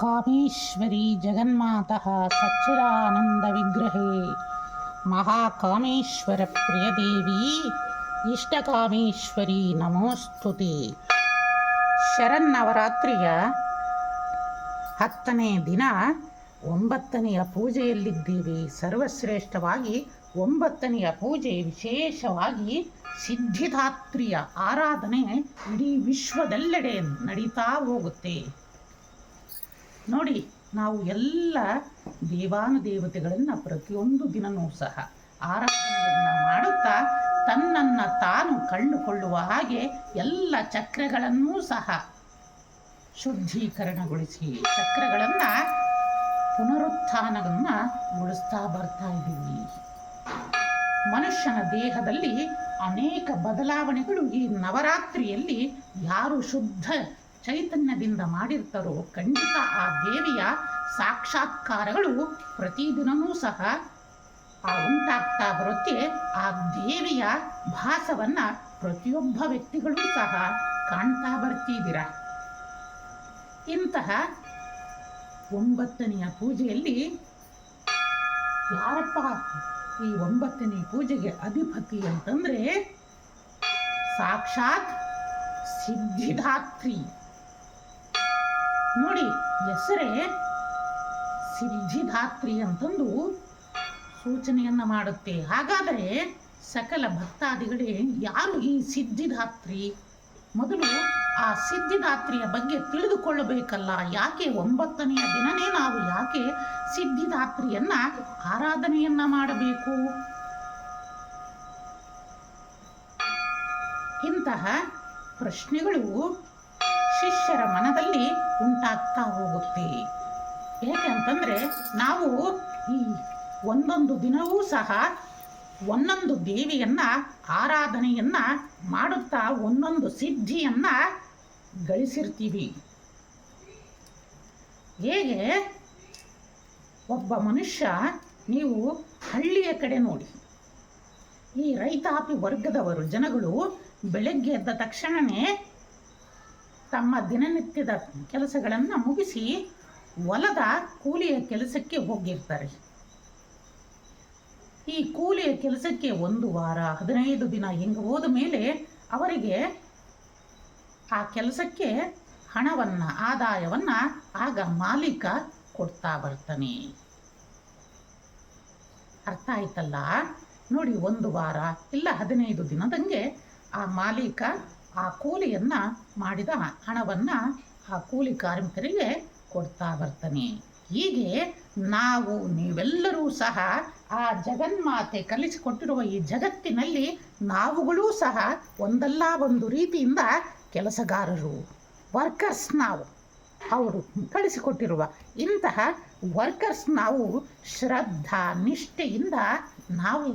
ಕಾಮೇಶ್ವರಿ ಜಗನ್ಮಾತಃ ಸಚ್ಚಿದಾನಂದವಿಗ್ರಹೇ. ಮಹಾಕಾಮೇಶ್ವರ ಪ್ರಿಯದೇವಿ, ಇಷ್ಟಕಾಮೇಶ್ವರಿ ನಮೋಸ್ತುತಿ. ಶರನ್ನವರಾತ್ರಿಯ ಹತ್ತನೇ ದಿನ ಒಂಬತ್ತನೆಯ ಪೂಜೆಯಲ್ಲಿದ್ದೀವಿ. ಸರ್ವಶ್ರೇಷ್ಠವಾಗಿ ಒಂಬತ್ತನೆಯ ಪೂಜೆ ವಿಶೇಷವಾಗಿ ಸಿದ್ಧಿದಾತ್ರಿಯ ಆರಾಧನೆ ಇಡೀ ವಿಶ್ವದೆಲ್ಲೆಡೆ ನಡೀತಾ ಹೋಗುತ್ತೆ. ನೋಡಿ, ನಾವು ಎಲ್ಲ ದೇವಾನುದೇವತೆಗಳನ್ನು ಪ್ರತಿಯೊಂದು ದಿನವೂ ಸಹ ಆರಾಧನೆಯನ್ನು ಮಾಡುತ್ತಾ ತನ್ನನ್ನು ತಾನು ಕಂಡುಕೊಳ್ಳುವ ಹಾಗೆ ಎಲ್ಲ ಚಕ್ರಗಳನ್ನೂ ಸಹ ಶುದ್ಧೀಕರಣಗೊಳಿಸಿ ಚಕ್ರಗಳನ್ನು ಪುನರುತ್ಥಾನವನ್ನು ಉಳಿಸ್ತಾ ಬರ್ತಾ ಇದ್ದೀವಿ. ಮನುಷ್ಯನ ದೇಹದಲ್ಲಿ ಅನೇಕ ಬದಲಾವಣೆಗಳು ಈ ನವರಾತ್ರಿಯಲ್ಲಿ ಯಾರು ಶುದ್ಧ ಚೈತನ್ಯದಿಂದ ಮಾಡಿರ್ತಾರೋ ಖಂಡಿತ ಆ ದೇವಿಯ ಸಾಕ್ಷಾತ್ಕಾರಗಳು ಪ್ರತಿದಿನವೂ ಸಹ ಆ ಉಂಟಾಗ್ತಾ ಬರುತ್ತೆ. ಆ ದೇವಿಯ ಭಾಸವನ್ನ ಪ್ರತಿಯೊಬ್ಬ ವ್ಯಕ್ತಿಗಳು ಸಹ ಕಾಣ್ತಾ ಬರ್ತಿದ್ದೀರ. ಇಂತಹ ಒಂಬತ್ತನೆಯ ಪೂಜೆಯಲ್ಲಿ ಯಾರಪ್ಪ ಈ ಒಂಬತ್ತನೇ ಪೂಜೆಗೆ ಅಧಿಪತಿ ಅಂತಂದ್ರೆ ಸಾಕ್ಷಾತ್ ಸಿದ್ಧಿದಾತ್ರಿ. ನೋಡಿ, ಹೆಸರೇ ಸಿದ್ಧಿದಾತ್ರಿ ಅಂತಂದು ಸೂಚನೆಯನ್ನ ಮಾಡುತ್ತೆ. ಹಾಗಾದರೆ ಸಕಲ ಭಕ್ತಾದಿಗಳೇ, ಯಾರು ಈ ಸಿದ್ಧಿದಾತ್ರಿ ಮೊದಲು ಆ ಸಿದ್ಧಿದಾತ್ರಿಯ ಬಗ್ಗೆ ತಿಳಿದುಕೊಳ್ಳಬೇಕಲ್ಲ. ಯಾಕೆ ಒಂಬತ್ತನೆಯ ದಿನನೇ ನಾವು ಯಾಕೆ ಸಿದ್ಧಿದಾತ್ರಿಯನ್ನ ಆರಾಧನೆಯನ್ನ ಮಾಡಬೇಕು? ಇಂತಹ ಪ್ರಶ್ನೆಗಳು ಶಿಷ್ಯರ ಮನದಲ್ಲಿ ಉಂಟಾಗ್ತಾ ಹೋಗುತ್ತೆ. ಏಕೆಂತಂದ್ರೆ ನಾವು ಈ ಒಂದೊಂದು ದಿನವೂ ಸಹ ಒಂದೊಂದು ದೇವಿಯನ್ನ, ಆರಾಧನೆಯನ್ನ ಮಾಡುತ್ತಾ ಒಂದೊಂದು ಸಿದ್ಧಿಯನ್ನ ಗಳಿಸಿರ್ತೀವಿ. ಹೇಗೆ? ಒಬ್ಬ ಮನುಷ್ಯ ನೀವು ಹಳ್ಳಿಯ ಕಡೆ ನೋಡಿ. ಈ ರೈತಾಪಿ ವರ್ಗದವರು ಜನಗಳು ಬೆಳಗ್ಗೆ ಎದ್ದ ತಕ್ಷಣವೇ ತಮ್ಮ ದಿನನಿತ್ಯದ ಕೆಲಸಗಳನ್ನು ಮುಗಿಸಿ ಹೊಲದ ಕೂಲಿಯ ಕೆಲಸಕ್ಕೆ ಹೋಗಿರ್ತಾರೆ. ಈ ಕೂಲಿಯ ಕೆಲಸಕ್ಕೆ ಒಂದು ವಾರ, ಹದಿನೈದು ದಿನ ಹಿಂಗೆ ಹೋದ ಮೇಲೆ ಅವರಿಗೆ ಆ ಕೆಲಸಕ್ಕೆ ಹಣವನ್ನ, ಆದಾಯವನ್ನ ಆಗ ಮಾಲೀಕ ಕೊಡ್ತಾ ಬರ್ತಾನೆ. ಅರ್ಥ ಆಯ್ತಲ್ಲ? ನೋಡಿ, ಒಂದು ವಾರ ಇಲ್ಲ ಹದಿನೈದು ದಿನದಂಗೆ ಆ ಮಾಲೀಕ ಆ ಕೂಲಿಯನ್ನ ಮಾಡಿದ ಹಣವನ್ನ ಆ ಕೂಲಿ ಕಾರ್ಮಿಕರಿಗೆ ಕೊಡ್ತಾ ಬರ್ತಾನೆ. ಹೀಗೆ ನಾವು, ನೀವೆಲ್ಲರೂ ಸಹ ಆ ಜಗನ್ಮಾತೆ ಕಲಿಸಿಕೊಟ್ಟಿರುವ ಈ ಜಗತ್ತಿನಲ್ಲಿ ನಾವುಗಳೂ ಸಹ ಒಂದಲ್ಲ ಒಂದು ರೀತಿಯಿಂದ ಕೆಲಸಗಾರರು, ವರ್ಕರ್ಸ್ ನಾವು. ಅವರು ಕಳಿಸಿಕೊಟ್ಟಿರುವ ಇಂತಹ ವರ್ಕರ್ಸ್ ನಾವು ಶ್ರದ್ಧಾ, ನಿಷ್ಠೆಯಿಂದ ನಾವು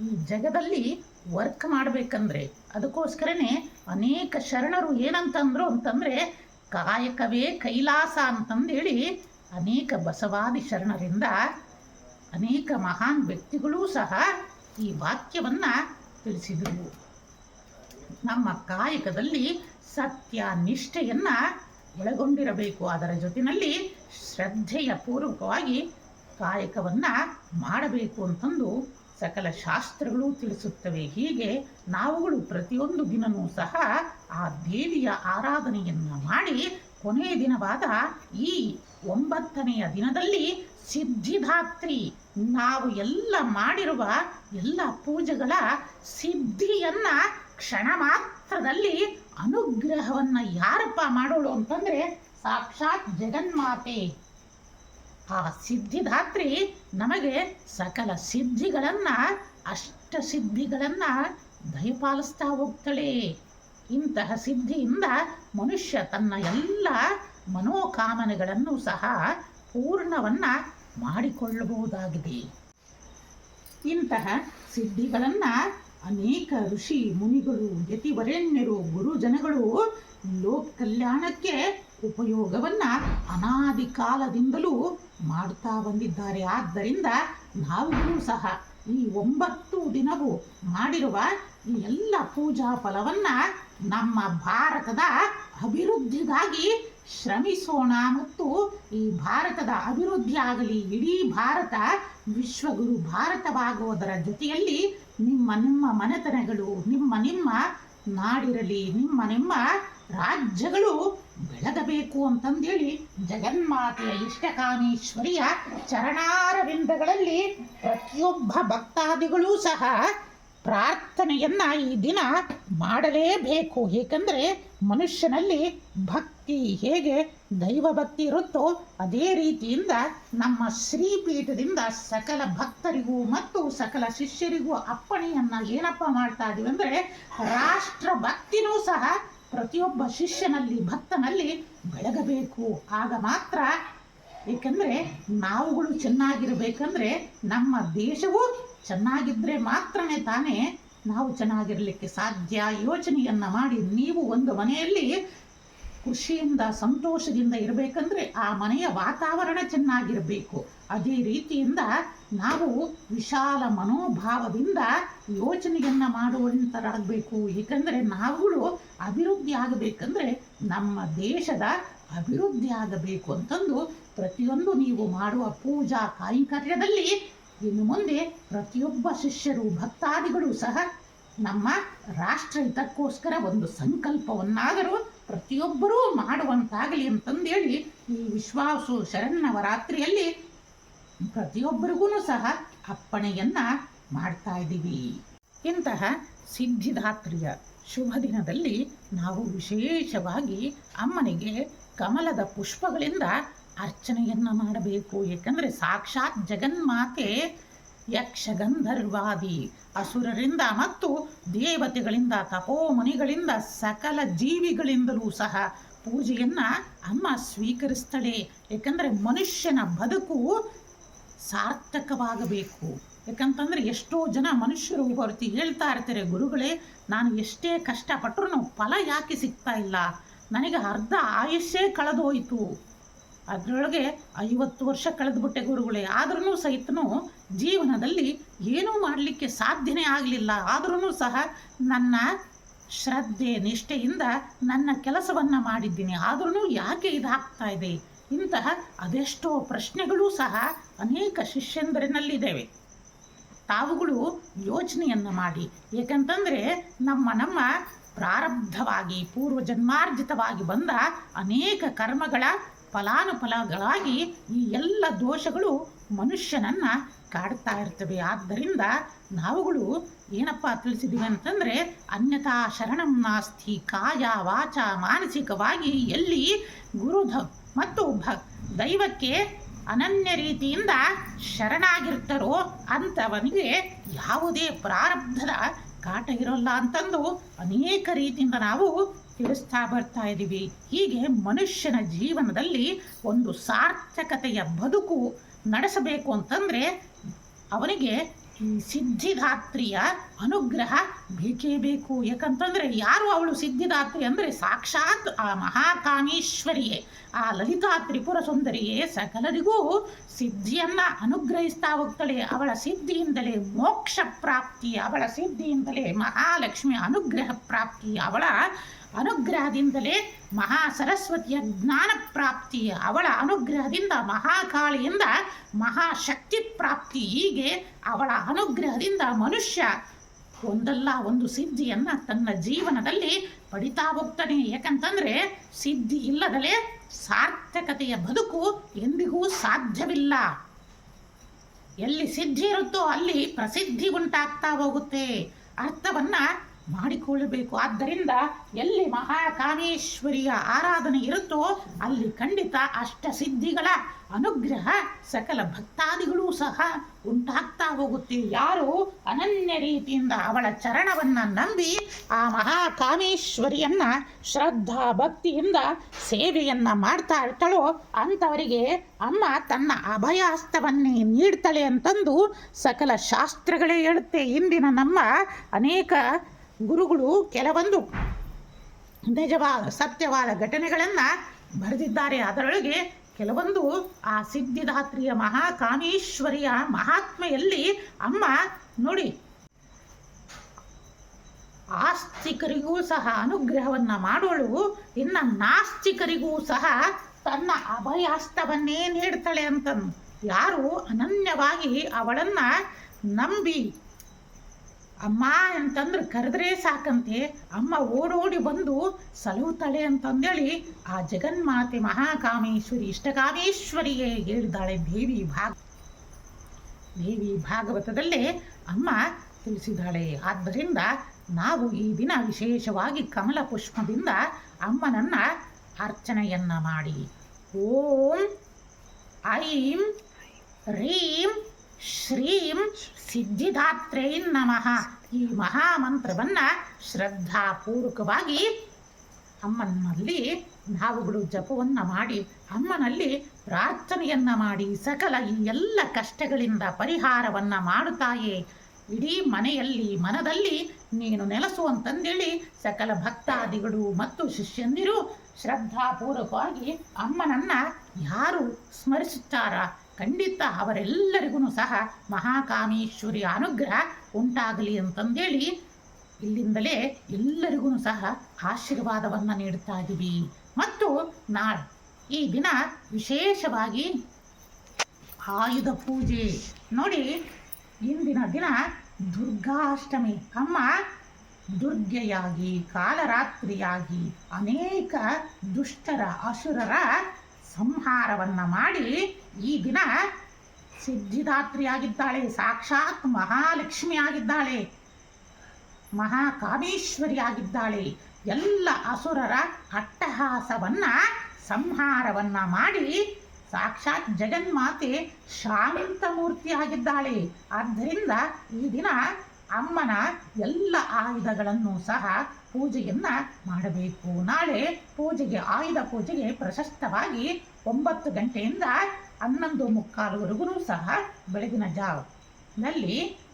ಈ ಜಗದಲ್ಲಿ ವರ್ಕ್ ಮಾಡಬೇಕಂದ್ರೆ ಅದಕ್ಕೋಸ್ಕರನೇ ಅನೇಕ ಶರಣರು ಏನಂತಂದ್ರು ಅಂತಂದರೆ, ಕಾಯಕವೇ ಕೈಲಾಸ ಅಂತಂದೇಳಿ ಅನೇಕ ಬಸವಾದಿ ಶರಣರಿಂದ ಅನೇಕ ಮಹಾನ್ ವ್ಯಕ್ತಿಗಳೂ ಸಹ ಈ ವಾಕ್ಯವನ್ನು ತಿಳಿಸಿದರು. ನಮ್ಮ ಕಾಯಕದಲ್ಲಿ ಸತ್ಯ ನಿಷ್ಠೆಯನ್ನು ಒಳಗೊಂಡಿರಬೇಕು. ಅದರ ಜೊತೆಯಲ್ಲಿ ಶ್ರದ್ಧೆಯ ಪೂರ್ವಕವಾಗಿ ಕಾಯಕವನ್ನು ಮಾಡಬೇಕು ಅಂತಂದು ಸಕಲ ಶಾಸ್ತ್ರಗಳು ತಿಳಿಸುತ್ತವೆ. ಹೀಗೆ ನಾವುಗಳು ಪ್ರತಿಯೊಂದು ದಿನವೂ ಸಹ ಆ ದೇವಿಯ ಆರಾಧನೆಯನ್ನು ಮಾಡಿ ಕೊನೆಯ ದಿನವಾದ ಈ ಒಂಬತ್ತನೆಯ ದಿನದಲ್ಲಿ ಸಿದ್ಧಿದಾತ್ರಿ, ನಾವು ಎಲ್ಲ ಮಾಡಿರುವ ಎಲ್ಲ ಪೂಜೆಗಳ ಸಿದ್ಧಿಯನ್ನ ಕ್ಷಣ ಮಾತ್ರದಲ್ಲಿ ಅನುಗ್ರಹವನ್ನ ಯಾರಪ್ಪ ಮಾಡೋಳು ಅಂತಂದ್ರೆ ಸಾಕ್ಷಾತ್ ಜಗನ್ಮಾತೆ. ಆ ಸಿದ್ಧಿದಾತ್ರಿ ನಮಗೆ ಸಕಲ ಸಿದ್ಧಿಗಳನ್ನು, ಅಷ್ಟ ಸಿದ್ಧಿಗಳನ್ನು ದಯಪಾಲಿಸ್ತಾ ಹೋಗ್ತಾಳೆ. ಇಂತಹ ಸಿದ್ಧಿಯಿಂದ ಮನುಷ್ಯ ತನ್ನ ಎಲ್ಲ ಮನೋಕಾಮನೆಗಳನ್ನು ಸಹ ಪೂರ್ಣವನ್ನ ಮಾಡಿಕೊಳ್ಳಬಹುದಾಗಿದೆ. ಇಂತಹ ಸಿದ್ಧಿಗಳನ್ನು ಅನೇಕ ಋಷಿ ಮುನಿಗಳು, ಯತಿವರೆಣ್ಯರು, ಗುರುಜನಗಳು ಲೋಕ ಕಲ್ಯಾಣಕ್ಕೆ ಉಪಯೋಗವನ್ನ ಅನಾದಿ ಕಾಲದಿಂದಲೂ ಮಾಡ್ತಾ ಬಂದಿದ್ದಾರೆ. ಆದ್ದರಿಂದ ನಾವುಗಳು ಸಹ ಈ ಒಂಬತ್ತು ದಿನವೂ ಮಾಡಿರುವ ಈ ಎಲ್ಲ ಪೂಜಾ ಫಲವನ್ನ ನಮ್ಮ ಭಾರತದ ಅಭಿವೃದ್ಧಿಗಾಗಿ ಶ್ರಮಿಸೋಣ ಮತ್ತು ಈ ಭಾರತದ ಅಭಿವೃದ್ಧಿ ಆಗಲಿ, ಇಡೀ ಭಾರತ ವಿಶ್ವಗುರು ಭಾರತವಾಗುವುದರ ಜೊತೆಯಲ್ಲಿ ನಿಮ್ಮ ನಿಮ್ಮ ಮನೆತನಗಳು, ನಿಮ್ಮ ನಿಮ್ಮ ನಾಡಿರಲಿ, ನಿಮ್ಮ ನಿಮ್ಮ ರಾಜ್ಯಗಳು ಬೆಳಗಬೇಕು ಅಂತಂದೇಳಿ ಜಗನ್ಮಾತೆಯ ಇಷ್ಟಕಾಮೇಶ್ವರಿಯ ಚರಣಾರವಿಂದಗಳಲ್ಲಿ ಪ್ರತಿಯೊಬ್ಬ ಭಕ್ತಾದಿಗಳೂ ಸಹ ಪ್ರಾರ್ಥನೆಯನ್ನ ಈ ದಿನ ಮಾಡಲೇಬೇಕು. ಏಕೆಂದರೆ ಮನುಷ್ಯನಲ್ಲಿ ಭಕ್ತಿ ಹೇಗೆ ದೈವ ಭಕ್ತಿ ಇರುತ್ತೋ ಅದೇ ರೀತಿಯಿಂದ ನಮ್ಮ ಶ್ರೀಪೀಠದಿಂದ ಸಕಲ ಭಕ್ತರಿಗೂ ಮತ್ತು ಸಕಲ ಶಿಷ್ಯರಿಗೂ ಅಪ್ಪಣೆಯನ್ನ ಏನಪ್ಪ ಮಾಡ್ತಾ ಇದೀವಿ ಅಂದರೆ ರಾಷ್ಟ್ರ ಭಕ್ತಿನೂ ಸಹ ಪ್ರತಿಯೊಬ್ಬ ಶಿಷ್ಯನಲ್ಲಿ, ಭಕ್ತನಲ್ಲಿ ಬೆಳಗಬೇಕು. ಆಗ ಮಾತ್ರ ಏಕೆಂದರೆ ನಾವುಗಳು ಚೆನ್ನಾಗಿರ್ಬೇಕಂದ್ರೆ ನಮ್ಮ ದೇಶವು ಚೆನ್ನಾಗಿದ್ದರೆ ಮಾತ್ರನೇ ತಾನೇ ನಾವು ಚೆನ್ನಾಗಿರಲಿಕ್ಕೆ ಸಾಧ್ಯ. ಯೋಚನೆಯನ್ನು ಮಾಡಿ ನೀವು ಒಂದು ಮನೆಯಲ್ಲಿ ಖುಷಿಯಿಂದ, ಸಂತೋಷದಿಂದ ಇರಬೇಕಂದ್ರೆ ಆ ಮನೆಯ ವಾತಾವರಣ ಚೆನ್ನಾಗಿರಬೇಕು. ಅದೇ ರೀತಿಯಿಂದ ನಾವು ವಿಶಾಲ ಮನೋಭಾವದಿಂದ ಯೋಚನೆಯನ್ನು ಮಾಡುವಂತರಾಗಬೇಕು. ಏಕೆಂದರೆ ನಾವುಗಳು ಅಭಿವೃದ್ಧಿ ಆಗಬೇಕಂದ್ರೆ ನಮ್ಮ ದೇಶದ ಅಭಿವೃದ್ಧಿ ಆಗಬೇಕು ಅಂತಂದು ಪ್ರತಿಯೊಂದು ನೀವು ಮಾಡುವ ಪೂಜಾ ಕೈಂಕರ್ಯದಲ್ಲಿ ಇನ್ನು ಮುಂದೆ ಪ್ರತಿಯೊಬ್ಬ ಶಿಷ್ಯರು ಭಕ್ತಾದಿಗಳು ಸಹ ನಮ್ಮ ರಾಷ್ಟ್ರ ಹಿತಕ್ಕೋಸ್ಕರ ಒಂದು ಸಂಕಲ್ಪವನ್ನಾದರೂ ಪ್ರತಿಯೊಬ್ಬರೂ ಮಾಡುವಂತಾಗಲಿ ಅಂತಂದೇಳಿ ಈ ವಿಶ್ವಾಸು ಶರನ್ನವರಾತ್ರಿಯಲ್ಲಿ ಪ್ರತಿಯೊಬ್ಬರಿಗೂ ಸಹ ಅಪ್ಪಣೆಯನ್ನ ಮಾಡ್ತಾ ಇದ್ದೀವಿ. ಇಂತಹ ಸಿದ್ಧಿದಾತ್ರಿಯ ಶುಭ ದಿನದಲ್ಲಿ ನಾವು ವಿಶೇಷವಾಗಿ ಅಮ್ಮನಿಗೆ ಕಮಲದ ಪುಷ್ಪಗಳಿಂದ ಅರ್ಚನೆಯನ್ನ ಮಾಡಬೇಕು. ಏಕೆಂದರೆ ಸಾಕ್ಷಾತ್ ಜಗನ್ಮಾತೆ ಯಕ್ಷಗಂಧರ್ವಾದಿ, ಅಸುರರಿಂದ ಮತ್ತು ದೇವತೆಗಳಿಂದ, ತಪೋಮುನಿಗಳಿಂದ, ಸಕಲ ಜೀವಿಗಳಿಂದಲೂ ಸಹ ಪೂಜೆಯನ್ನ ಅಮ್ಮ ಸ್ವೀಕರಿಸ್ತಾಳೆ. ಏಕೆಂದರೆ ಮನುಷ್ಯನ ಬದುಕು ಸಾರ್ಥಕವಾಗಬೇಕು. ಯಾಕಂತಂದ್ರೆ ಎಷ್ಟೋ ಜನ ಮನುಷ್ಯರು ಹೊರತು ಹೇಳ್ತಾ ಇರ್ತಾರೆ, ಗುರುಗಳೇ, ನಾನು ಎಷ್ಟೇ ಕಷ್ಟಪಟ್ಟರು ಫಲ ಯಾಕೆ ಸಿಗ್ತಾ ಇಲ್ಲ? ನನಗೆ ಅರ್ಧ ಆಯುಷ್ಯೇ ಕಳೆದೋಯ್ತು. ಅದರೊಳಗೆ ಐವತ್ತು ವರ್ಷ ಕಳೆದುಬಿಟ್ಟೆ ಗುರುಗಳೇ. ಆದ್ರೂ ಸಹಿತನು ಜೀವನದಲ್ಲಿ ಏನೂ ಮಾಡಲಿಕ್ಕೆ ಸಾಧ್ಯನೇ ಆಗಲಿಲ್ಲ. ಆದ್ರೂ ಸಹ ನನ್ನ ಶ್ರದ್ಧೆ, ನಿಷ್ಠೆಯಿಂದ ನನ್ನ ಕೆಲಸವನ್ನು ಮಾಡಿದ್ದೀನಿ. ಆದ್ರೂ ಯಾಕೆ ಇದಾಗ್ತಾ ಇದೆ? ಇಂತಹ ಅದೆಷ್ಟೋ ಪ್ರಶ್ನೆಗಳೂ ಸಹ ಅನೇಕ ಶಿಷ್ಯಂದರಿನಲ್ಲಿದ್ದೇವೆ. ತಾವುಗಳು ಯೋಚನೆಯನ್ನು ಮಾಡಿ, ಏಕೆಂತಂದರೆ ನಮ್ಮ ನಮ್ಮ ಪ್ರಾರಬ್ಧವಾಗಿ, ಪೂರ್ವಜನ್ಮಾರ್ಜಿತವಾಗಿ ಬಂದ ಅನೇಕ ಕರ್ಮಗಳ ಫಲಾನುಫಲಗಳಾಗಿ ಈ ಎಲ್ಲ ದೋಷಗಳು ಮನುಷ್ಯನನ್ನು ಕಾಡ್ತಾ ಇರ್ತವೆ. ಆದ್ದರಿಂದ ನಾವುಗಳು ಏನಪ್ಪ ತಿಳಿಸಿದ್ದೀವಿ ಅಂತಂದರೆ, ಅನ್ಯಥಾ ಶರಣಂ ನಾಸ್ತಿ ಕಾಯ ವಾಚ ಮಾನಸಿಕವಾಗಿ ಎಲ್ಲಿ ಗುರುಧ ಮತ್ತು ಭ ದೈವಕ್ಕೆ ಅನನ್ಯ ರೀತಿಯಿಂದ ಶರಣಾಗಿರ್ತಾರೋ ಅಂಥವನಿಗೆ ಯಾವುದೇ ಪ್ರಾರಬ್ಧದ ಕಾಟ ಇರೋಲ್ಲ ಅಂತಂದು ಅನೇಕ ರೀತಿಯಿಂದ ನಾವು ತಿಳಿಸ್ತಾ ಬರ್ತಾ ಇದ್ದೀವಿ. ಹೀಗೆ ಮನುಷ್ಯನ ಜೀವನದಲ್ಲಿ ಒಂದು ಸಾರ್ಥಕತೆಯ ಬದುಕು ನಡೆಸಬೇಕು ಅಂತಂದರೆ ಅವನಿಗೆ ಈ ಸಿದ್ಧಿದಾತ್ರಿಯ ಅನುಗ್ರಹ ಬೇಕೇ ಬೇಕು. ಯಾಕಂತಂದರೆ ಯಾರು ಅವಳು ಸಿದ್ಧಿದಾತ್ರಿ ಅಂದರೆ ಸಾಕ್ಷಾತ್ ಆ ಮಹಾಕಾಮೇಶ್ವರಿಯೇ. ಆ ಲಲಿತಾ ತ್ರಿಪುರ ಸುಂದರಿಯೇ ಸಕಲರಿಗೂ ಸಿದ್ಧಿಯನ್ನು ಅನುಗ್ರಹಿಸ್ತಾ ಹೋಗ್ತಾಳೆ. ಅವಳ ಸಿದ್ಧಿಯಿಂದಲೇ ಮೋಕ್ಷ ಪ್ರಾಪ್ತಿ, ಅವಳ ಸಿದ್ಧಿಯಿಂದಲೇ ಮಹಾಲಕ್ಷ್ಮಿ ಅನುಗ್ರಹ ಪ್ರಾಪ್ತಿ, ಅವಳ ಅನುಗ್ರಹದಿಂದಲೇ ಮಹಾ ಸರಸ್ವತಿಯ ಜ್ಞಾನ ಪ್ರಾಪ್ತಿ, ಅವಳ ಅನುಗ್ರಹದಿಂದ ಮಹಾಕಾಳಿಯಿಂದ ಮಹಾಶಕ್ತಿ ಪ್ರಾಪ್ತಿ. ಹೀಗೆ ಅವಳ ಅನುಗ್ರಹದಿಂದ ಮನುಷ್ಯ ಒಂದಲ್ಲ ಒಂದು ಸಿದ್ಧಿಯನ್ನು ತನ್ನ ಜೀವನದಲ್ಲಿ ಪಡಿತಾ ಹೋಗ್ತಾನೆ. ಯಾಕಂತಂದರೆ ಸಿದ್ಧಿ ಇಲ್ಲದಲೇ ಸಾರ್ಥಕತೆಯ ಬದುಕು ಎಂದಿಗೂ ಸಾಧ್ಯವಿಲ್ಲ. ಎಲ್ಲಿ ಸಿದ್ಧಿ ಇರುತ್ತೋ ಅಲ್ಲಿ ಪ್ರಸಿದ್ಧಿ ಉಂಟಾಗ್ತಾ ಹೋಗುತ್ತೆ. ಅರ್ಥವನ್ನ ಮಾಡಿಕೊಳ್ಳಬೇಕು. ಆದ್ದರಿಂದ ಎಲ್ಲಿ ಮಹಾಕಾಮೇಶ್ವರಿಯ ಆರಾಧನೆ ಇರುತ್ತೋ ಅಲ್ಲಿ ಖಂಡಿತ ಅಷ್ಟ ಸಿದ್ಧಿಗಳ ಅನುಗ್ರಹ ಸಕಲ ಭಕ್ತಾದಿಗಳೂ ಸಹ ಉಂಟಾಗ್ತಾ ಹೋಗುತ್ತೆ. ಯಾರು ಅನನ್ಯ ರೀತಿಯಿಂದ ಅವಳ ಚರಣವನ್ನ ನಂಬಿ ಆ ಮಹಾಕಾಮೇಶ್ವರಿಯನ್ನ ಶ್ರದ್ಧಾ ಭಕ್ತಿಯಿಂದ ಸೇವೆಯನ್ನ ಮಾಡ್ತಾ ಇರ್ತಾಳೋ ಅಂಥವರಿಗೆ ಅಮ್ಮ ತನ್ನ ಅಭಯಾಸ್ತವನ್ನೇ ನೀಡ್ತಾಳೆ ಅಂತಂದು ಸಕಲ ಶಾಸ್ತ್ರಗಳೇ ಹೇಳುತ್ತೆ. ಇಂದಿನ ನಮ್ಮ ಅನೇಕ ಗುರುಗಳು ಕೆಲವೊಂದು ನಿಜವಾದ, ಸತ್ಯವಾದ ಘಟನೆಗಳನ್ನು ಬರೆದಿದ್ದಾರೆ. ಅದರೊಳಗೆ ಕೆಲವೊಂದು ಆ ಸಿದ್ಧಿದಾತ್ರಿಯ ಮಹಾಕಾಮೇಶ್ವರಿಯ ಮಹಾತ್ಮೆಯಲ್ಲಿ ಅಮ್ಮ ನೋಡಿ, ಆಸ್ತಿಕರಿಗೂ ಸಹ ಅನುಗ್ರಹವನ್ನ ಮಾಡೋಳು, ಇನ್ನು ನಾಸ್ತಿಕರಿಗೂ ಸಹ ತನ್ನ ಅಭಯಾಸ್ತವನ್ನೇ ನೀಡ್ತಾಳೆ ಅಂತಂದು ಯಾರು ಅನನ್ಯವಾಗಿ ಅವಳನ್ನ ನಂಬಿ ಅಮ್ಮ ಅಂತಂದ್ರೆ ಕರೆದ್ರೆ ಸಾಕಂತೆ. ಅಮ್ಮ ಓಡೋಡಿ ಬಂದು ಸಲಹುತ್ತಾಳೆ ಅಂತಂದೇಳಿ ಆ ಜಗನ್ಮಾತೆ ಮಹಾಕಾಮೇಶ್ವರಿ ಇಷ್ಟಕಾಮೇಶ್ವರಿಗೆ ಹೇಳಿದ್ದಾಳೆ ದೇವಿ ಭಾಗ. ದೇವಿ ಭಾಗವತದಲ್ಲೇ ಅಮ್ಮ ತಿಳಿಸಿದ್ದಾಳೆ. ಆದ್ದರಿಂದ ನಾವು ಈ ದಿನ ವಿಶೇಷವಾಗಿ ಕಮಲ ಪುಷ್ಪದಿಂದ ಅಮ್ಮನನ್ನ ಅರ್ಚನೆಯನ್ನ ಮಾಡಿ. ಓಂ ಐಂ ರೀಂ ಶ್ರೀಂ ಸಿದ್ಧಿದಾತ್ರೈ ನಮಃ ಈ ಮಹಾಮಂತ್ರವನ್ನು ಶ್ರದ್ಧಾಪೂರ್ವಕವಾಗಿ ಅಮ್ಮನಲ್ಲಿ ನಾವುಗಳು ಜಪವನ್ನು ಮಾಡಿ ಅಮ್ಮನಲ್ಲಿ ಪ್ರಾರ್ಥನೆಯನ್ನ ಮಾಡಿ ಸಕಲ ಈ ಎಲ್ಲ ಕಷ್ಟಗಳಿಂದ ಪರಿಹಾರವನ್ನು ಮಾಡುತ್ತಾಯೇ. ಇಡೀ ಮನೆಯಲ್ಲಿ ಮನದಲ್ಲಿ ನೀನು ನೆಲೆಸು ಅಂತಂದೇಳಿ ಸಕಲ ಭಕ್ತಾದಿಗಳು ಮತ್ತು ಶಿಷ್ಯಂದಿರು ಶ್ರದ್ಧಾಪೂರ್ವಕವಾಗಿ ಅಮ್ಮನನ್ನು ಯಾರು ಸ್ಮರಿಸುತ್ತಾರ? ಖಂಡಿತ ಅವರೆಲ್ಲರಿಗೂ ಸಹ ಮಹಾಕಾಮೇಶ್ವರಿ ಅನುಗ್ರಹ ಉಂಟಾಗಲಿ ಅಂತಂದೇಳಿ ಇಲ್ಲಿಂದಲೇ ಎಲ್ಲರಿಗೂ ಸಹ ಆಶೀರ್ವಾದವನ್ನು ನೀಡ್ತಾ ಇದ್ದೀವಿ ಮತ್ತು ನಾ ಈ ದಿನ ವಿಶೇಷವಾಗಿ ಆಯುಧ ಪೂಜೆ. ನೋಡಿ, ಇಂದಿನ ದಿನ ದುರ್ಗಾಷ್ಟಮಿ. ಅಮ್ಮ, ದುರ್ಗೆಯಾಗಿ, ಕಾಲರಾತ್ರಿಯಾಗಿ ಅನೇಕ ದುಷ್ಟರ, ಅಸುರರ ಸಂಹಾರವನ್ನ ಮಾಡಿ ಈ ದಿನ ಸಿದ್ಧಿದಾತ್ರಿಯಾಗಿದ್ದಾಳೆ, ಸಾಕ್ಷಾತ್ ಮಹಾಲಕ್ಷ್ಮಿ ಆಗಿದ್ದಾಳೆ ಮಹಾಕಾಮೇಶ್ವರಿ ಆಗಿದ್ದಾಳೆ ಎಲ್ಲ ಅಸುರರ ಅಟ್ಟಹಾಸವನ್ನ ಸಂಹಾರವನ್ನ ಮಾಡಿ ಸಾಕ್ಷಾತ್ ಜಗನ್ಮಾತೆ ಶಾಂತಮೂರ್ತಿಯಾಗಿದ್ದಾಳೆ. ಆದ್ದರಿಂದ ಈ ದಿನ ಅಮ್ಮನ ಎಲ್ಲ ಆಯುಧಗಳನ್ನು ಸಹ ಪೂಜೆಯನ್ನ ಮಾಡಬೇಕು. ನಾಳೆ ಪೂಜೆಗೆ, ಆಯುಧ ಪೂಜೆಗೆ ಪ್ರಶಸ್ತವಾಗಿ ಒಂಬತ್ತು ಗಂಟೆಯಿಂದ ಹನ್ನೊಂದು ಮುಕ್ಕಾಲುವರೆಗೂ ಸಹ ಬೆಳಗಿನ ಜಾವದಲ್ಲಿ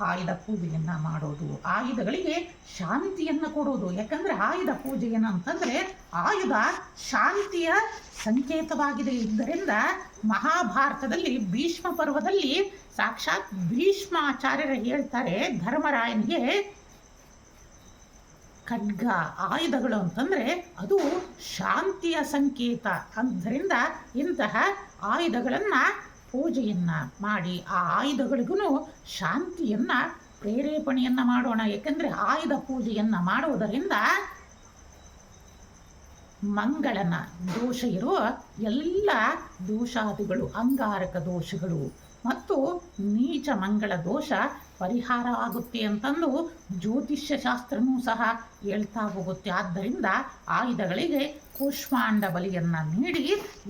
ಆಯುಧ ಪೂಜೆಯನ್ನು ಮಾಡೋದು, ಆಯುಧಗಳಿಗೆ ಶಾಂತಿಯನ್ನ ಕೊಡೋದು. ಯಾಕಂದ್ರೆ ಆಯುಧ ಪೂಜೆ ಏನಂತಂದರೆ ಆಯುಧ ಶಾಂತಿಯ ಸಂಕೇತವಾಗಿದೆ. ಇದರಿಂದ ಮಹಾಭಾರತದಲ್ಲಿ, ಭೀಷ್ಮ ಪರ್ವದಲ್ಲಿ ಸಾಕ್ಷಾತ್ ಭೀಷ್ಮಾಚಾರ್ಯರು ಹೇಳ್ತಾರೆ, ಧರ್ಮರಾಯನಿಗೆ ಖಡ್ಗ, ಆಯುಧಗಳು ಅಂತಂದ್ರೆ ಅದು ಶಾಂತಿಯ ಸಂಕೇತ. ಆದ್ದರಿಂದ ಇಂತಹ ಆಯುಧಗಳನ್ನ ಪೂಜೆಯನ್ನ ಮಾಡಿ ಆ ಆಯುಧಗಳಿಗೂ ಶಾಂತಿಯನ್ನ, ಪ್ರೇರೇಪಣೆಯನ್ನ ಮಾಡೋಣ. ಏಕೆಂದರೆ ಆಯುಧ ಪೂಜೆಯನ್ನ ಮಾಡುವುದರಿಂದ ಮಂಗಳನ ದೋಷ ಇರುವ ಎಲ್ಲ ದೋಷಾದಿಗಳು, ಅಂಗಾರಕ ದೋಷಗಳು ಮತ್ತು ನೀಚ ಮಂಗಳ ದೋಷ ಪರಿಹಾರ ಆಗುತ್ತೆ ಅಂತಂದು ಜ್ಯೋತಿಷ್ಯ ಶಾಸ್ತ್ರನೂ ಸಹ ಹೇಳ್ತಾ ಹೋಗುತ್ತೆ. ಆದ್ದರಿಂದ ಆಯುಧಗಳಿಗೆ ಕುಷ್ಮಾಂಡ ಬಲಿಯನ್ನ ನೀಡಿ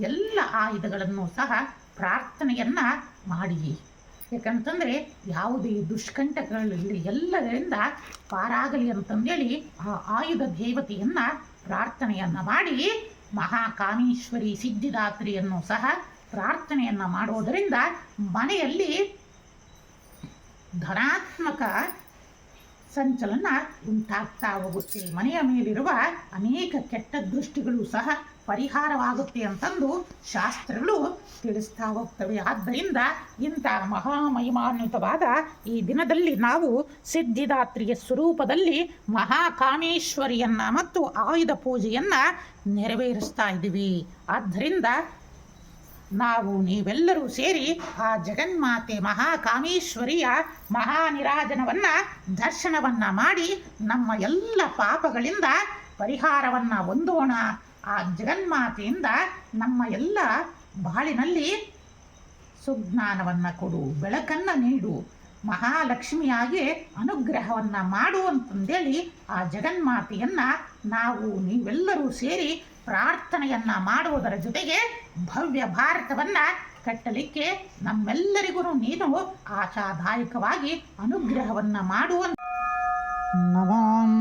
ಎಲ್ಲ ಆಯುಧಗಳನ್ನು ಸಹ ಪ್ರಾರ್ಥನೆಯನ್ನ ಮಾಡಿ ಯಾಕಂತಂದ್ರೆ ಯಾವುದೇ ದುಷ್ಕಂಟಗಳಲ್ಲಿ ಎಲ್ಲದರಿಂದ ಪಾರಾಗಲಿ ಅಂತಂದೇಳಿ ಆ ಆಯುಧ ದೇವತೆಯನ್ನ ಪ್ರಾರ್ಥನೆಯನ್ನ ಮಾಡಿ ಮಹಾಕಾಮೇಶ್ವರಿ ಸಿದ್ಧಿದಾತ್ರಿಯನ್ನು ಸಹ ಪ್ರಾರ್ಥನೆಯನ್ನ ಮಾಡೋದರಿಂದ ಮನೆಯಲ್ಲಿ ಧನಾತ್ಮಕ ಸಂಚಲನ ಉಂಟಾಗ್ತಾ ಹೋಗುತ್ತೆ. ಮನೆಯ ಮೇಲಿರುವ ಅನೇಕ ಕೆಟ್ಟ ದೃಷ್ಟಿಗಳು ಸಹ ಪರಿಹಾರವಾಗುತ್ತೆ ಅಂತಂದು ಶಾಸ್ತ್ರಗಳು ತಿಳಿಸ್ತಾ ಹೋಗ್ತವೆ. ಆದ್ದರಿಂದ ಇಂಥ ಮಹಾಮಹಿಮಾನ್ವಿತವಾದ ಈ ದಿನದಲ್ಲಿ ನಾವು ಸಿದ್ಧಿದಾತ್ರಿಯ ಸ್ವರೂಪದಲ್ಲಿ ಮಹಾಕಾಮೇಶ್ವರಿಯನ್ನ ಮತ್ತು ಆಯುಧ ಪೂಜೆಯನ್ನ ನೆರವೇರಿಸ್ತಾ ಇದ್ದೀವಿ. ಆದ್ದರಿಂದ ನಾವು ನೀವೆಲ್ಲರೂ ಸೇರಿ ಆ ಜಗನ್ಮಾತೆ ಮಹಾಕಾಮೇಶ್ವರಿಯ ಮಹಾನಿರಾಜನವನ್ನು ದರ್ಶನವನ್ನ ಮಾಡಿ ನಮ್ಮ ಎಲ್ಲ ಪಾಪಗಳಿಂದ ಪರಿಹಾರವನ್ನ ಹೊಂದೋಣ. ಆ ಜಗನ್ಮಾತೆಯಿಂದ ನಮ್ಮ ಎಲ್ಲ ಬಾಳಿನಲ್ಲಿ ಸುಜ್ಞಾನವನ್ನು ಕೊಡು, ಬೆಳಕನ್ನ ನೀಡು, ಮಹಾಲಕ್ಷ್ಮಿಯಾಗಿ ಅನುಗ್ರಹವನ್ನು ಮಾಡು ಅಂತಂದೇಳಿ ಆ ಜಗನ್ಮಾತೆಯನ್ನು ನಾವು ನೀವೆಲ್ಲರೂ ಸೇರಿ ಪ್ರಾರ್ಥನೆಯನ್ನ ಮಾಡುವುದರ ಜೊತೆಗೆ ಭವ್ಯ ಭಾರತವನ್ನ ಕಟ್ಟಲಿಕ್ಕೆ ನಮ್ಮೆಲ್ಲರಿಗೂ ನೀನು ಆಶಾದಾಯಕವಾಗಿ ಅನುಗ್ರಹವನ್ನು ಮಾಡುವ ನಮಾಂ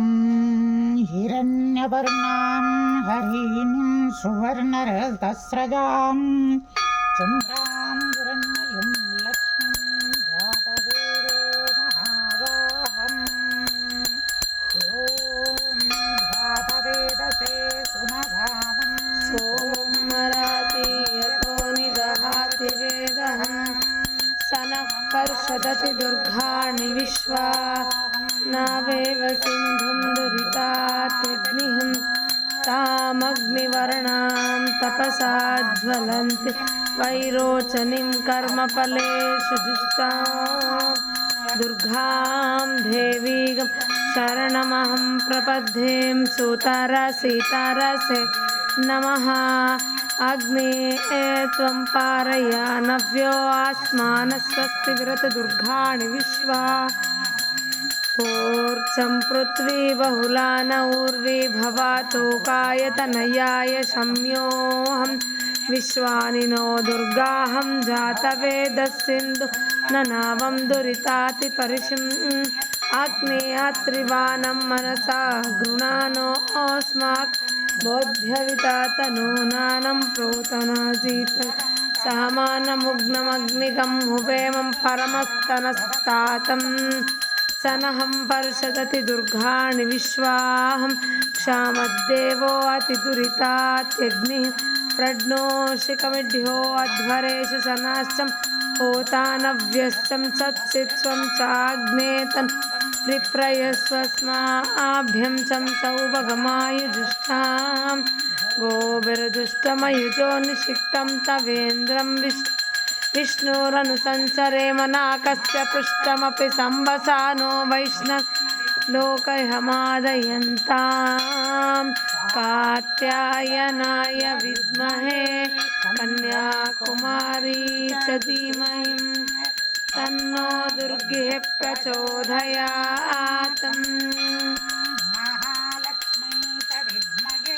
ಹಿರಣ್ಯವರ್ಣಾಂ हरीणीं सुवर्णरतस्रजां चुम्रां हिरण्मयं लक्ष्मीं जातवेदो महावाहम् ॐ जातवेदसे सुमधामं सोमरातीयतो निदहाति वेदः स नः पर्षदति दुर्गाणि विश्वा नावेव सिन्धुं दुरितात्यग्निहम् तामग्निवर्णां तपसा ज्वलन्ति वैरोचनीं कर्मफलेषु जुष्टां दुर्गां देवीं शरणमहं प्रपद्यें सुतरसीतरसे नमः। अग्ने त्वं पारय नव्यो आस्मानस्वस्ति विरतदुर्गाणि विश्वा। पृथ्वी बहुला न उर्वी भवातोकायतनयाय शम्योऽहं विश्वानि नो दुर्गाहं जातवेदसिन्धु न नावं दुरितातिपरिशिम् आग्नेयात्रिवानं मनसा गृणानोऽस्माक् बोध्यवितातनो नानं प्रोतनासीत् सहमानमुग्नमग्निकं हुवेमं परमस्तनस्तातं सनहं पर्षदति दुर्गाणि विश्वाहं, क्षामद्देवो अतिदुरितात्यग्निः प्रज्ञोषिकमिढ्यो अध्वरेश सनाश्चं होतानव्यश्चं सत्सित्वं चाग्नेतन्, विप्रयस्वस्माभ्यं चं सौभगमायुजुष्टां, गोभिर्दुष्टमयुजो निषिक्तं तवेन्द्रं विष्णु विष्णोरनुसञ्चरे मनाकस्य पृष्ठमपि सम्भसा नो वैष्णव लोकहमादयन्तां कात्यायनाय विद्महे कन्याकुमारी च धीमहि तन्नो दुर्गे प्रचोदयात् महालक्ष्मी च विद्महे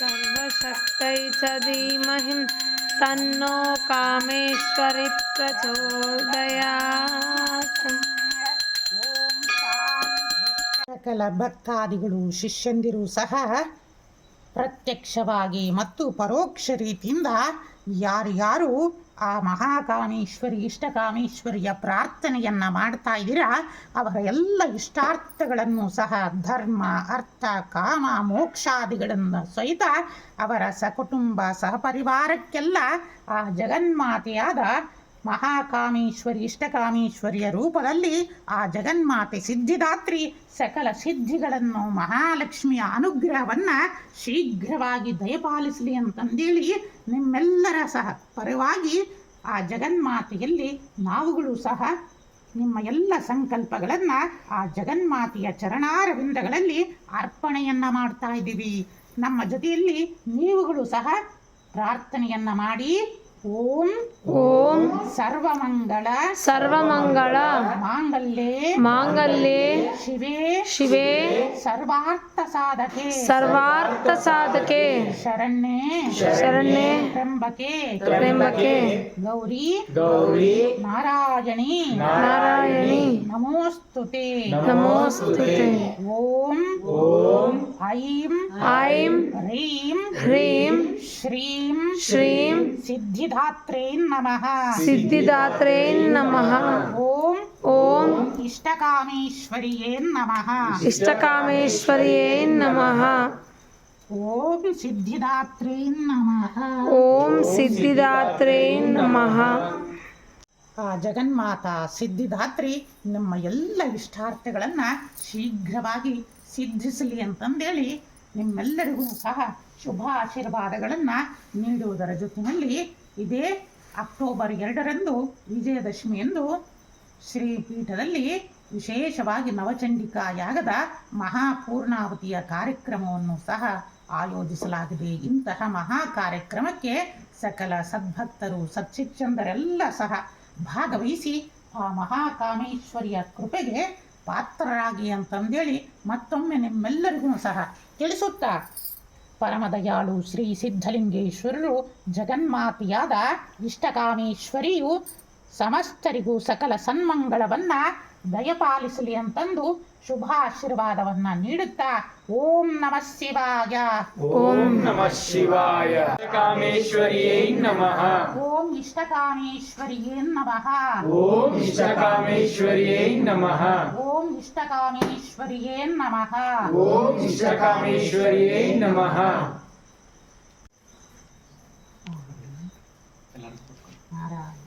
सर्वशक्तै च धीमहि तन्नो कामेश्वरि प्रचोदयात् ಓಂ ಸಕಲ ಭಕ್ತಾದಿಗಳು ಶಿಷ್ಯಂದಿರು ಸಹ ಪ್ರತ್ಯಕ್ಷವಾಗಿ ಮತ್ತು ಪರೋಕ್ಷ ರೀತಿಯಿಂದ ಯಾರ್ಯಾರು ಆ ಮಹಾಕಾಮೇಶ್ವರಿ ಇಷ್ಟಕಾಮೇಶ್ವರಿಯ ಪ್ರಾರ್ಥನೆಯನ್ನು ಮಾಡ್ತಾ ಇದ್ದೀರಾ? ಅವರ ಎಲ್ಲ ಇಷ್ಟಾರ್ಥಗಳನ್ನು ಸಹ ಧರ್ಮ, ಅರ್ಥ, ಕಾಮ, ಮೋಕ್ಷಾದಿಗಳನ್ನು ಸಹಿತ ಅವರ ಸಕುಟುಂಬ ಸಹಪರಿವಾರಕ್ಕೆಲ್ಲ ಆ ಜಗನ್ಮಾತೆಯಾದ ಮಹಾಕಾಮೇಶ್ವರಿ, ಇಷ್ಟಕಾಮೀಶ್ವರಿಯ ರೂಪದಲ್ಲಿ ಆ ಜಗನ್ಮಾತೆ ಸಿದ್ಧಿದಾತ್ರಿ ಸಕಲ ಸಿದ್ಧಿಗಳನ್ನು ಮಹಾಲಕ್ಷ್ಮಿಯ ಅನುಗ್ರಹವನ್ನ ಶೀಘ್ರವಾಗಿ ದಯಪಾಲಿಸಲಿ ಅಂತಂದೇಳಿ ನಿಮ್ಮೆಲ್ಲರ ಸಹ ಪರವಾಗಿ ಆ ಜಗನ್ಮಾತೆಯಲ್ಲಿ ನಾವುಗಳು ಸಹ ನಿಮ್ಮ ಎಲ್ಲ ಸಂಕಲ್ಪಗಳನ್ನು ಆ ಜಗನ್ಮಾತೆಯ ಚರಣಾರವಿಂದಗಳಲ್ಲಿ ಅರ್ಪಣೆಯನ್ನು ಮಾಡ್ತಾ ಇದ್ದೀವಿ. ನಮ್ಮ ಜೊತೆಯಲ್ಲಿ ನೀವುಗಳು ಸಹ ಪ್ರಾರ್ಥನೆಯನ್ನ ಮಾಡಿ ಓಂ ಓಂ ಸರ್ವಮಂಗಳ ಸರ್ವಮಂಗಳ ಮಾಂಗಲ್ಯೆ ಮಾಂಗಲ್ಯೆ ಶಿವೇ ಶಿವೇ ಸರ್ವಾರ್ಥ ಸಾಧಕೆ ಸರ್ವಾರ್ಥ ಸಾಧಕೆ ಶರಣ್ಯೆ ಶರಣ್ಯೆ ತ್ರಂಬಕೆ ತ್ರಂಬಕೆ ಗೌರಿ ಗೌರಿ ನಾರಾಯಣಿ ನಾರಾಯಣಿ ನಮೋಸ್ತುತೆ ನಮೋಸ್ತುತೆ ಓಂ ಓಂ ಐಂ ಐಂ ಹ್ರೀಂ ಹ್ರೀಂ ಶ್ರೀಂ ಶ್ರೀಂ ಸಿದ್ಧಿದ ಸಿದ್ಧಿದಾತ್ರೇನ್ ನಮಃ. ಸಿದ್ಧಿದಾತ್ರೇನ್ ನಮಃ. ಓಂ ಓಂ ಇಷ್ಟಕಾಮೇಶ್ವರಿಯೇನ್ ನಮಃ. ಇಷ್ಟಕಾಮೇಶ್ವರಿಯೇನ್ ನಮಃ. ಓಂ ಸಿದ್ಧಿದಾತ್ರೇನ್ ನಮಃ. ಓಂ ಸಿದ್ಧಿದಾತ್ರೇನ್ ನಮಃ. ಆ ಜಗನ್ಮಾತ ಸಿದ್ಧಿದಾತ್ರಿ ನಮ್ಮ ಎಲ್ಲ ಇಷ್ಟಾರ್ಥಗಳನ್ನ ಶೀಘ್ರವಾಗಿ ಸಿದ್ಧಿಸಲಿ ಅಂತಂದೇಳಿ ನಿಮ್ಮೆಲ್ಲರಿಗೂ ಸಹ ಶುಭ ಆಶೀರ್ವಾದಗಳನ್ನು ನೀಡುವುದರ ಜೊತೆಯಲ್ಲಿ ಇದೇ ಅಕ್ಟೋಬರ್ ಎರಡರಂದು ವಿಜಯದಶಮಿಯಂದು ಶ್ರೀಪೀಠದಲ್ಲಿ ವಿಶೇಷವಾಗಿ ನವಚಂಡಿಕಾ ಯಾಗದ ಮಹಾಪೂರ್ಣಾವತಿಯ ಕಾರ್ಯಕ್ರಮವನ್ನು ಸಹ ಆಯೋಜಿಸಲಾಗಿದೆ. ಇಂತಹ ಮಹಾ ಕಾರ್ಯಕ್ರಮಕ್ಕೆ ಸಕಲ ಸದ್ಭಕ್ತರು ಸತ್ಶಿಕ್ಷಂದರೆಲ್ಲ ಸಹ ಭಾಗವಹಿಸಿ ಆ ಮಹಾಕಾಮೇಶ್ವರಿಯ ಕೃಪೆಗೆ ಪಾತ್ರರಾಗಿ ಅಂತಂದೇಳಿ ಮತ್ತೊಮ್ಮೆ ನಿಮ್ಮೆಲ್ಲರಿಗೂ ಸಹ ತಿಳಿಸುತ್ತಾ ಪರಮದಯಾಳು ಶ್ರೀ ಸಿದ್ಧಲಿಂಗೇಶ್ವರರು ಜಗನ್ಮಾತೆಯಾದ ಇಷ್ಟಕಾಮೇಶ್ವರಿಯು ಸಮಸ್ತರಿಗೂ ಸಕಲ ಸನ್ಮಂಗಳವನ್ನು ದಯಪಾಲಿಸಲಿ ಅಂತಂದು ಶುಭಾಶೀರ್ವಾದವನ್ನ ನೀಡುತ್ತಾ ಓಂ ನಮಃ ಶಿವಾಯ. ಓಂ ನಮಃ ಶಿವಾಯ. ಕಾಮೇಶ್ವರಿಯೈ ನಮಃ. ಓಂ ಇಷ್ಟಕಾಮೇಶ್ವರಿಯೇ ನಮಃ. ಓಂ ಇಷ್ಟಕಾಮೇಶ್ವರಿಯೈ ನಮಃ. ಓಂ ಇಷ್ಟಕಾಮೇಶ್ವರಿಯೇ ನಮಃ. ಓಂ ಇಷ್ಟಕಾಮೇಶ್ವರಿಯೈ ನಮಃ. ನಾರಾಯಣ.